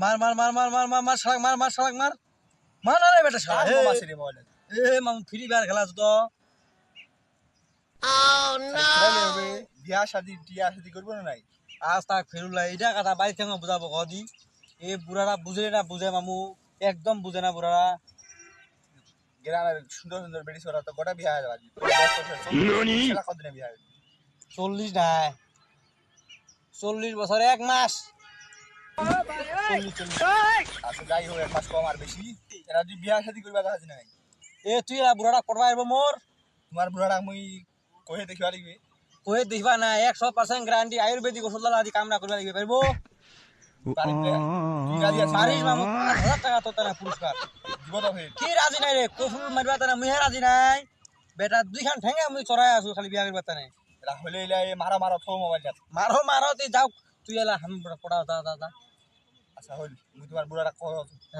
মার মার মার মার মার মার মার শালাক মার মার শালাক মার। মার না রে বেটা শালা আর মামা সিরে মোবাইল এ মামু ফ্রি ফায়ার খেলা তো। খেলালে হবে বিয়া শাদি টিয়া শাদি করব না নাই? আজ তাক ফেরুলা এটা কথা বাড়ি থেকে বুঝাবো কদি এ বুড়ারা বুঝে না বুঝে মামু? একদম বুঝে না বুড়ারা। গ্রামের সুন্দর সুন্দর বেড়ি সরা তো গোটা বিয়া হয়ে যাবে কদিনে বিয়া চল্লিশ নাই। চল্লিশ বছর এক মাস। আচ্ছা যাই হোক এক মাস কম আর বেশি। এরা যদি বিয়া শাদি করবা দেখা নাই। এ তুই বুড়াটা করবা আইব মোর। তোমার বুড়াটা মুই কহে দেখিবা লাগবে। দেখিবা না একশো পার্সেন্ট গ্যারান্টি আয়ুর্বেদিক ওষুধ আদি কাম না করবা লাগবে পারব? পারিবে তুই রাজি আছিস পারিস মামু হাজার টাকা তো তারা পুরস্কার। দিব তো কি রাজি নাই রে? কফুল মারিবা তারা মুহে রাজি নাই। বেটা দুইখান ঠেঙে মুই চড়াই আছো খালি বিয়া করবা তানে। হলে মারা মারা থো মোবাইলটা মারো মারো তুই যাও তুই এলা হাম পড়া দা দা দা আচ্ছা হল মুই তোমার বুড়াটা কহ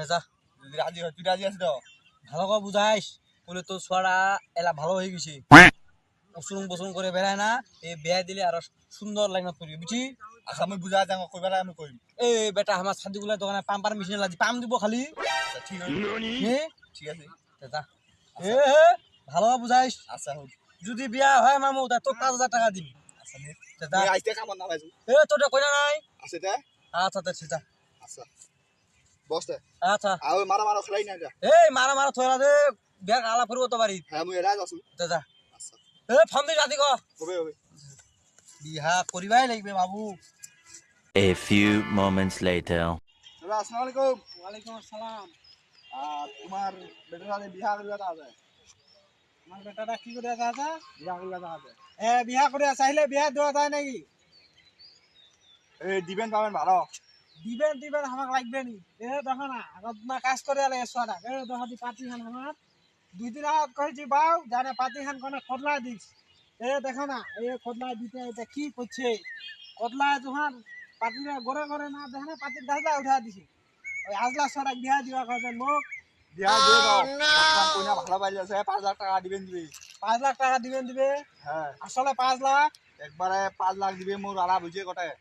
যা যদি রাজি হয় তুই রাজি আছিস তো ভালো করে বুঝাইস বলে তোর ছোয়াটা এলা ভালো হয়ে গেছে উসুং বসুং করে বেড়ায় না এই বিয়া দিলে আরও সুন্দর লাইনত করবি বুঝছি আচ্ছা মুই বুঝা আমি কইম এই বেটা আমার দোকানে পাম্পার মেশিন লাগি পাম দিব খালি আচ্ছা ঠিক আছে ঠিক আছে এ যা এ হে ভালো বুঝাইস আচ্ছা হল যদি বিয়া হয় মামু তা তোর পাঁচ হাজার টাকা দিবি আচ্ছা নে তে যা তুই আইতে কাম না পাইছো এ তোর কইনা নাই আছে তা আচ্ছা তে যা আচ্ছা। বসতে আচ্ছা। আর ওই মারা মারা খেলাই না যা এই মারা মারা থয়রা দে বিয়া আলাপ করব তো বাড়ি হ্যাঁ মুই রাজ আছো। তে যা। আচ্ছা। এ ফোন দি রাতি ক। হবে হবে বিহা করিবাই লাগবে বাবু। A few moments later. দাদা আসসালামু আলাইকুম। ওয়ালাইকুম আসসালাম। আর তোমার বেটার সাথে বিয়া করিবা তা আছে আমার বেটাটা কি করে আছে আছে বিয়া করিবা তা আছে এ বিয়া করে চাইলে বিয়া দেওয়া যায় নাকি? এই দিবেন পাবেন ভালো দিবেন দিবেন আমাক লাগবে নি এ দেখো না আগত না কাজ করে আলে সোয়াটা এ দেখো দি পাতি খান আমার দুই দিন আগত কইছি বাউ জানে পাতি খান কোনে খদলা দিস এ দেখো না এ খদলা দিতে এটা কি করছে খদলা যখন পাতিরা গড়ে গড়ে না দেখে না পাতির দাসলা উঠা দিছে। ওই আজলা সোয়াটা বিয়া দিবা কথা লোক বিয়া দিয়ে দাও। কইনা ভালো পাইলে আছে পাঁচ হাজার টাকা দিবেন দিবে। পাঁচ লাখ টাকা দিবেন দিবে? হ্যাঁ। আসলে পাঁচ লাখ? একবারে পাঁচ লাখ দিবে মোর আলা বুঝে কটায়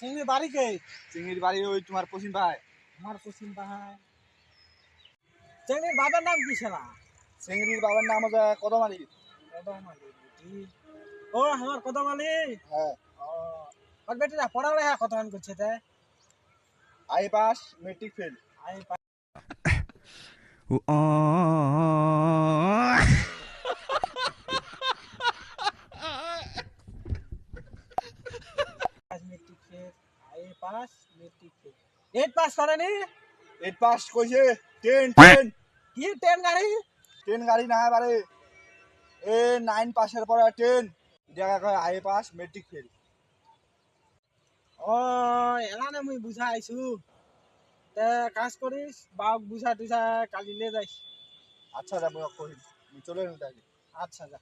তুমি বাড়ি কে চিংড়ির বাড়ি ওই তোমার পশ্চিম ভাই আমার পশ্চিম পাহাড় চেঙ্গির বাবার নাম কি ছিল চিংড়ির বাবার নাম হচ্ছে কদমালি। ও আমার কত মালি হ্যাঁ ওর বেটিরা পড়ালেখা কত করছে তে? আই পাস মেট্রিক ফেল আমি pass matric fail I pass matric. Fail eight pass করেনি? এইট পাস কইছে টেন টেন কি টেন গাড়ি? টেন গাড়ি না পারে। এ নাইন পাসের পরে টেন দেখা কয় আই পাস মেট্রিক ফেল ও এলানে মুই বুঝা আইছু। তে কাজ করিস বাওক বুঝা টুঝা কালি লে যাইস। আচ্ছা যাব কই। চলে আচ্ছা যা।